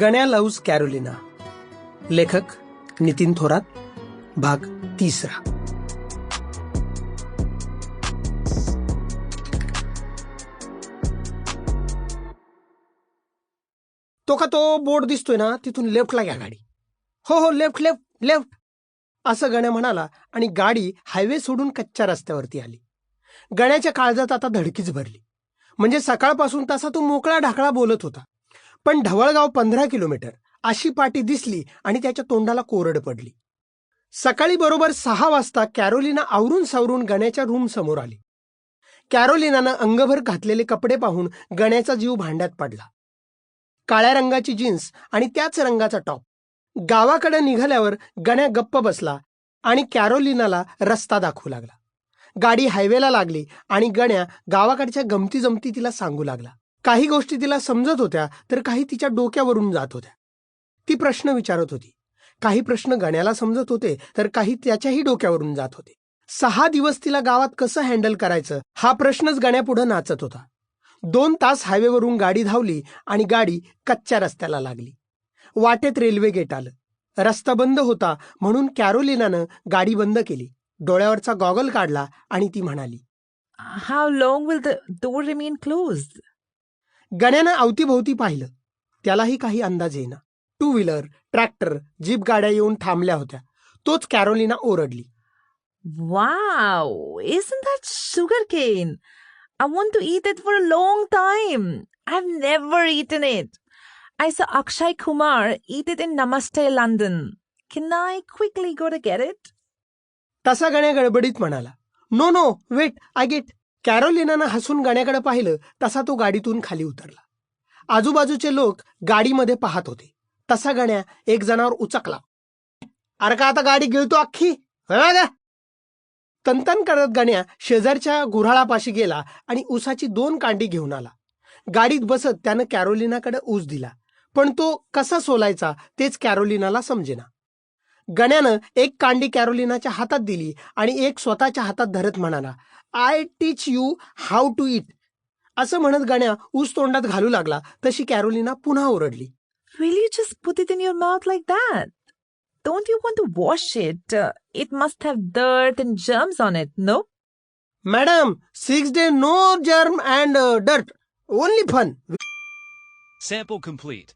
गण्या loves Carolina. लेखक नितीन थोरात भाग तिसरा. तो का तो बोर्ड दिसतोय ना तिथून लेफ्टला घ्या गाडी. हो हो लेफ्ट लेफ्ट लेफ्ट असं गण्या म्हणाला आणि गाडी हायवे सोडून कच्च्या रस्त्यावरती आली. गण्याच्या काळजात आता धडकीच भरली. म्हणजे सकाळपासून तसा तो मोकळा ढाकळा बोलत होता. पण ढवळगाव पंधरा किलोमीटर अशी पाटी दिसली आणि त्याच्या तोंडाला कोरड पडली. सकाळी बरोबर सहा वाजता कॅरोलिना आवरून सावरून गण्याच्या रूम समोर आली. कॅरोलिनानं अंगभर घातलेले कपडे पाहून गण्याचा जीव भांड्यात पडला. काळ्या रंगाची जीन्स आणि त्याच रंगाचा टॉप. गावाकडे निघाल्यावर गण्या गप्प बसला आणि कॅरोलिनाला रस्ता दाखवू लागला. गाडी हायवेला लागली आणि गण्या गावाकडच्या गमती जमती तिला सांगू लागला. काही गोष्टी तिला समजत होत्या तर काही तिच्या डोक्यावरून जात होत्या. ती प्रश्न विचारत होती. काही प्रश्न गण्याला समजत होते तर काही त्याच्याही डोक्यावरून जात होते. सहा दिवस तिला गावात कसं हँडल करायचं हा प्रश्नच गण्यापुढं नाचत होता. दोन तास हायवेवरून गाडी धावली आणि गाडी कच्च्या रस्त्याला लागली. वाटेत रेल्वे गेट आलं. रस्ता बंद होता म्हणून कॅरोलिनानं गाडी बंद केली. डोळ्यावरचा गॉगल काढला आणि ती म्हणाली How long will the door remain close गण्यानं अवतीभोवती पाहिलं. त्यालाही काही अंदाज येईना. टू व्हीलर ट्रॅक्टर जीप गाड्या येऊन थांबल्या होत्या. तोच कॅरोलिना ओरडली. Wow is that sugar cane I want to eat it for a long time I have never eaten it I saw Akshay Kumar eat it in Namaste London can I quickly go to get it तसा गण्या गडबडीत म्हणाला. No no wait I get कॅरोलिनानं हसून गाण्याकडे पाहिलं तसा तो गाडीतून खाली उतरला. आजूबाजूचे लोक गाडीमध्ये पाहत होते. तसा गण्या एक जणावर उचकला. अरे का आता गाडी गिळतो अख्खी? तंतन तनतन करत गण्या शेजारच्या गुऱ्हाळापाशी गेला आणि उसाची दोन कांडी घेऊन आला. गाडीत बसत त्यानं कॅरोलिनाकडे ऊस दिला. पण तो कसा सोलायचा तेच कॅरोलिनाला समजेना. गण्यानं एक कांडी कॅरोलिनाच्या हातात दिली आणि एक स्वतःच्या हातात धरत म्हणाला I teach you how to eat असं म्हणत गण्या ऊस तोंडात घालू लागला तशी कॅरोलिना पुन्हा ओरडली. Will just put it in like that don't you want to wash it it must have dirt and germs no madam six day no germ and dirt only fun sample complete